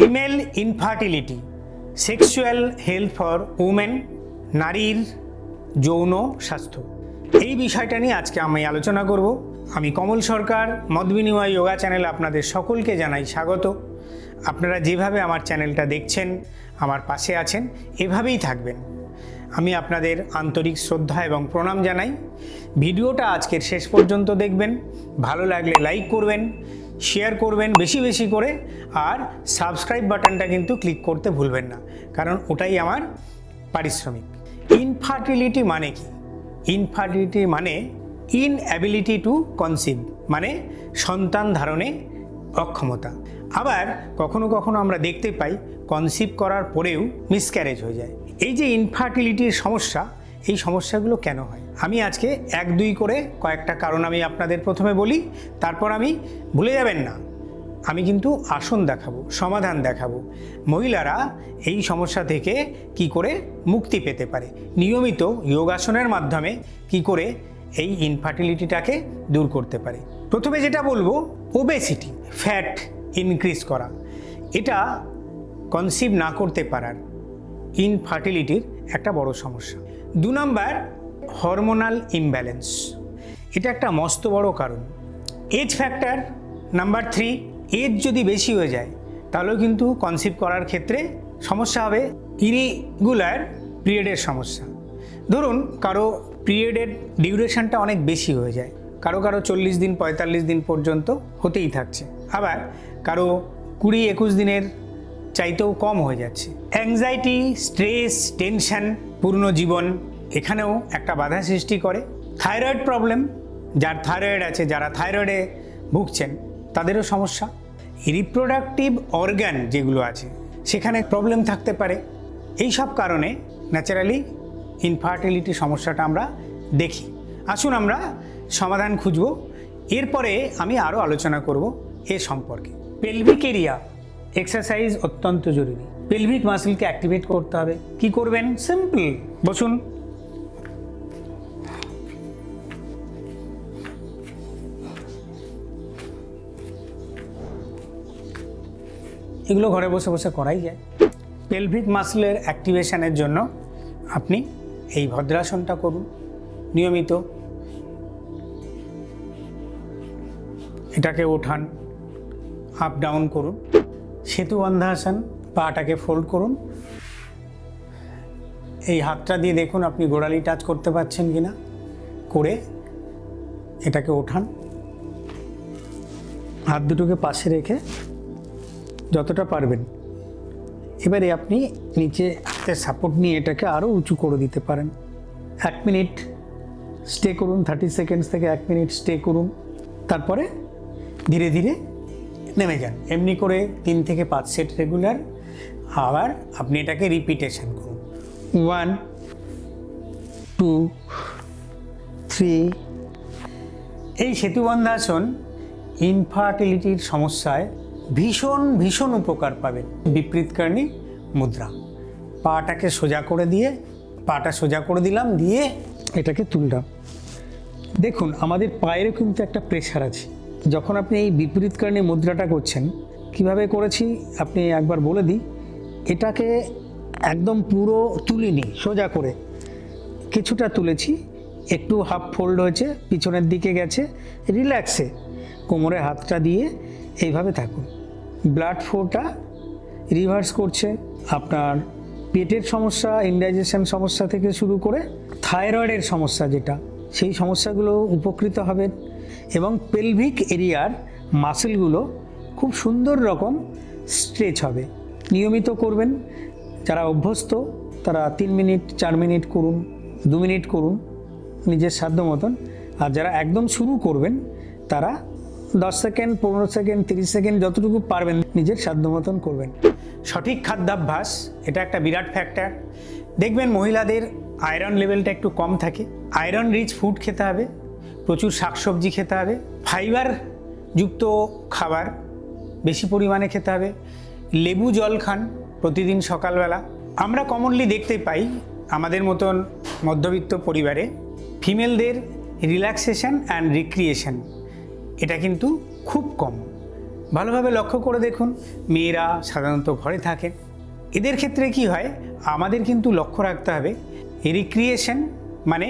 Female infertility sexual health for women নারীর যৌন স্বাস্থ্য। এই বিষয়টা নিয়ে আজকে আমি আলোচনা করব। আমি কমল সরকার, মত বিনিময় যোগা চ্যানেল আপনাদের সকলকে জানাই স্বাগত। আপনারা যেভাবে আমার চ্যানেলটা দেখছেন, আমার পাশে আছেন, এভাবেই থাকবেন। আমি আপনাদের আন্তরিক শ্রদ্ধা এবং প্রণাম জানাই। ভিডিওটা আজকের শেষ পর্যন্ত দেখবেন। ভালো লাগলে লাইক করবেন। শেয়ার করবেন বেশি বেশি করে আর সাবস্ক্রাইব বাটনটা কিন্তু ক্লিক করতে ভুলবেন না, কারণ ওটাই আমার পারিশ্রমিক। ইনফার্টিলিটি মানে কি? ইনফার্টিলিটি মানে ইনঅ্যাবিলিটি টু কনসিভ মানে সন্তান ধারণে অক্ষমতা। আবার কখনো কখনো আমরা দেখতে পাই কনসিভ করার পরেও মিসক্যারেজ হয়ে যায়। এই যে ইনফার্টিলিটির সমস্যা, এই সমস্যাগুলো কেন হয়? আমি আজকে এক দুই করে কয়েকটা কারণ আমি আপনাদের প্রথমে বলি, তারপর আমি ভুলে যাবেন না। আমি কিন্তু আসন দেখাবো, সমাধান দেখাবো। মহিলারা এই সমস্যা থেকে কি করে মুক্তি পেতে পারে? নিয়মিত যোগাসনের মাধ্যমে কি করে এই ইনফার্টিলিটিটাকে দূর করতে পারে? প্রথমে যেটা বলব ওবেসিটি ফ্যাট ইনক্রিজ করা। এটা কনসিভ না করতে পারার ইনফার্টিলিটির একটা বড় সমস্যা। দু নম্বর হরমোনাল ইমব্যালেন্স এটা একটা মস্ত বড় কারণ। Age factor number three age যদি বেশি হয়ে যায়, তাহলেও কিন্তু কনসিভ করার ক্ষেত্রে সমস্যা হবে ইরিগুলার পিরিয়ডের সমস্যা। ধরুন, কারও পিরিয়ডের ডিউরেশনটা অনেক বেশি হয়ে যায়। কারও কারও চল্লিশ দিন, পঁয়তাল্লিশ দিন পর্যন্ত হতেই থাকছে। আবার কারও কুড়ি, একুশ দিনের চাইতেও কম হয়ে যাচ্ছে। অ্যাংজাইটি স্ট্রেস টেনশন পূর্ণ জীবন এখানেও একটা বাধা সৃষ্টি করে। থাইরয়েড প্রবলেম, যার থাইরয়েড আছে, যারা থাইরয়েডে ভুগছেন, তাদেরও সমস্যা। রিপ্রোডাক্টিভ অর্গ্যান যেগুলো আছে, সেখানে প্রবলেম থাকতে পারে। এই সব কারণে ন্যাচারালি ইনফার্টিলিটি সমস্যাটা আমরা দেখি। আসুন আমরা সমাধান খুঁজব। এরপরে আমি আরও আলোচনা করব এ সম্পর্কে। পেলভিক এরিয়া এক্সারসাইজ অত্যন্ত জরুরি। পেলভিক মাসেলকে অ্যাক্টিভেট করতে হবে। কি করবেন? সিম্পল বসুন। এগুলো ঘরে বসে বসে করাই যায়। পেলভিক মাসলের অ্যাক্টিভেশনের জন্য আপনি এই ভদ্রাসনটা করুন, নিয়মিত। এটাকে ওঠান আপ ডাউন করুন, সেতু বন্ধাসন পাটাকে ফোল্ড করুন। এই হাতটা দিয়ে দেখুন আপনি গোড়ালি টাচ করতে পারছেন কি না করে এটাকে ওঠান। হাত দুটোকে পাশে রেখে যতটা পারবেন। এবারে আপনি নিচে হাতের সাপোর্ট নিয়ে এটাকে আরও উঁচু করে দিতে পারেন। এক মিনিট স্টে করুন থার্টি সেকেন্ডস থেকে এক মিনিট স্টে করুন। তারপরে ধীরে ধীরে নেমে যান। এমনি করে তিন থেকে পাঁচ সেট রেগুলার আবার আপনি এটাকে রিপিটেশন করুন। ওয়ান টু থ্রি এই সেতুবন্ধাসন ইনফার্টিলিটির সমস্যায় ভীষণ ভীষণ উপকার পাবেন বিপরীতকারণী মুদ্রা। পাটাকে সোজা করে দিয়ে, পাটা সোজা করে দিলাম, দিয়ে এটাকে তুললাম। দেখুন, আমাদের পায়েরও কিন্তু একটা প্রেশার আছে। যখন আপনি এই বিপরীতকারণী মুদ্রাটা করছেন, কীভাবে করেছি, আপনি একবার বলে দিই। এটাকে একদম পুরো তুলিনি, সোজা করে। কিছুটা তুলেছি, একটু হাফ ফোল্ড হয়েছে, পিছনের দিকে গেছে রিল্যাক্সে কোমরে হাতটা দিয়ে এইভাবে থাকুন। ব্লাড ফ্লোটা রিভার্স করছে আপনার পেটের সমস্যা ইনডাইজেশন সমস্যা থেকে শুরু করে থাইরয়েডের সমস্যা যেটা, সেই সমস্যাগুলো উপকৃত হবেন এবং পেলভিক এরিয়ার মাসেলগুলো খুব সুন্দর রকম স্ট্রেচ হবে। নিয়মিত করবেন, যারা অভ্যস্ত তারা তিন মিনিট, চার মিনিট করুন, দু মিনিট করুন নিজের সাধ্য মতন। আর যারা একদম শুরু করবেন, তারা দশ সেকেন্ড, পনেরো সেকেন্ড, তিরিশ সেকেন্ড, যতটুকু পারবেন নিজের সাধ্য মতন করবেন। সঠিক খাদ্যাভ্যাস, এটা একটা বিরাট ফ্যাক্টর দেখবেন মহিলাদের আয়রন লেভেলটা একটু কম থাকে। আয়রন রিচ ফুড খেতে হবে, প্রচুর শাকসবজি খেতে হবে ফাইবার যুক্ত খাবার বেশি পরিমাণে খেতে হবে, লেবু জল খান প্রতিদিন সকালবেলা। আমরা কমনলি দেখতে পাই আমাদের মতন মধ্যবিত্ত পরিবারে ফিমেলদের রিল্যাক্সেশন অ্যান্ড রিক্রিয়েশন এটা কিন্তু খুব কম। ভালোভাবে লক্ষ্য করে দেখুন, মেয়েরা সাধারণত ঘরে থাকেন এদের ক্ষেত্রে কি হয়, আমাদের কিন্তু লক্ষ্য রাখতে হবে রিক্রিয়েশন মানে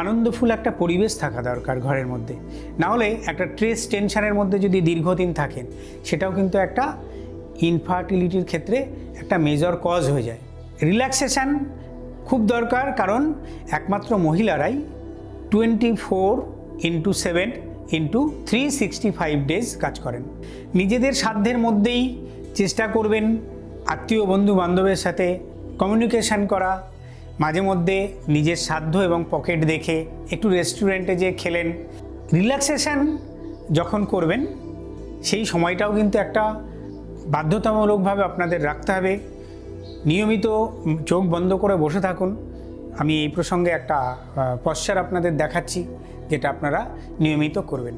আনন্দফুল একটা পরিবেশ থাকা দরকার ঘরের মধ্যে। না হলে একটা স্ট্রেস টেনশনের মধ্যে যদি দীর্ঘদিন থাকেন, সেটাও কিন্তু একটা ইনফার্টিলিটির ক্ষেত্রে একটা মেজর কজ হয়ে যায়। রিল্যাক্সেশন খুব দরকার, কারণ একমাত্র মহিলারাই twenty four into seven into three sixty five days কাজ করেন। নিজেদের সাধ্যের মধ্যেই চেষ্টা করবেন আত্মীয় বন্ধু বান্ধবের সাথে কমিউনিকেশান করা, মাঝে মধ্যে নিজের সাধ্য এবং পকেট দেখে একটু রেস্টুরেন্টে যে খেলেন। রিল্যাক্সেশন যখন করবেন, সেই সময়টাও কিন্তু একটা বাধ্যতামূলকভাবে আপনাদের রাখতে হবে। নিয়মিত চোখ বন্ধ করে বসে থাকুন। আমি এই প্রসঙ্গে একটা পশ্চার আপনাদের দেখাচ্ছি। যেটা আপনারা নিয়মিত করবেন।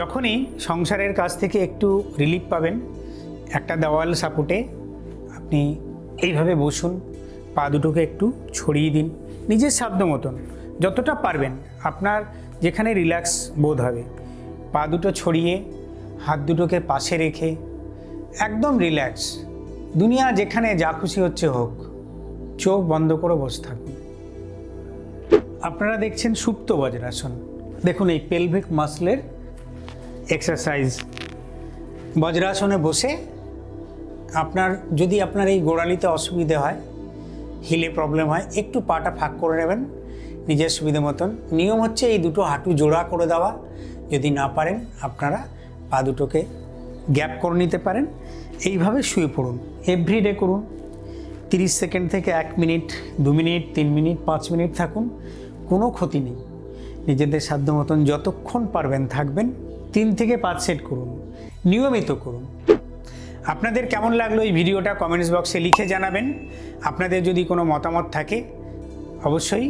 যখনই সংসারের কাছ থেকে একটু রিলিফ পাবেন, একটা দেওয়াল সাপোর্টে আপনি এইভাবে বসুন, পা দুটোকে একটু ছড়িয়ে দিন, নিজের সাধ্য মতন, যতটা পারবেন, আপনার যেখানে রিল্যাক্স বোধ হবে। পা দুটো ছড়িয়ে, হাত দুটোকে পাশে রেখে, একদম রিল্যাক্স দুনিয়া যেখানে যা খুশি হচ্ছে হোক, চোখ বন্ধ করে বসে থাকুন। আপনারা দেখছেন সুপ্ত বজ্রাসন। দেখুন, এই পেলভিক মাসলের এক্সারসাইজ বজ্রাসনে বসে আপনার, যদি আপনার এই গোড়ালিতে অসুবিধে হয়, হিলে প্রবলেম হয়, একটু পাটা ফাঁক করে নেবেন, নিজের সুবিধে মতন। নিয়ম হচ্ছে এই দুটো হাঁটু জোড়া করে দেওয়া। যদি না পারেন, আপনারা পা দুটোকে গ্যাপ করে নিতে পারেন। এইভাবে শুয়ে পড়ুন। এভরিডে করুন। তিরিশ সেকেন্ড থেকে এক মিনিট দু মিনিট তিন মিনিট পাঁচ মিনিট থাকুন। কোনো ক্ষতি নেই। নিজেদের সাধ্য মতন যতক্ষণ পারবেন থাকবেন, তিন থেকে পাঁচ সেট করুন, নিয়মিত করুন। আপনাদের কেমন লাগল এই ভিডিওটা কমেন্টস বক্সে লিখে জানাবেন। আপনাদের যদি কোনো মতামত থাকে, অবশ্যই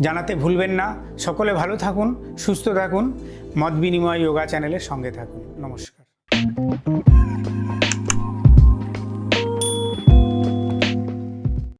জানাতে ভুলবেন না। সকলে ভালো থাকুন, সুস্থ থাকুন, মত বিনিময় যোগা চ্যানেলের সঙ্গে থাকুন। নমস্কার।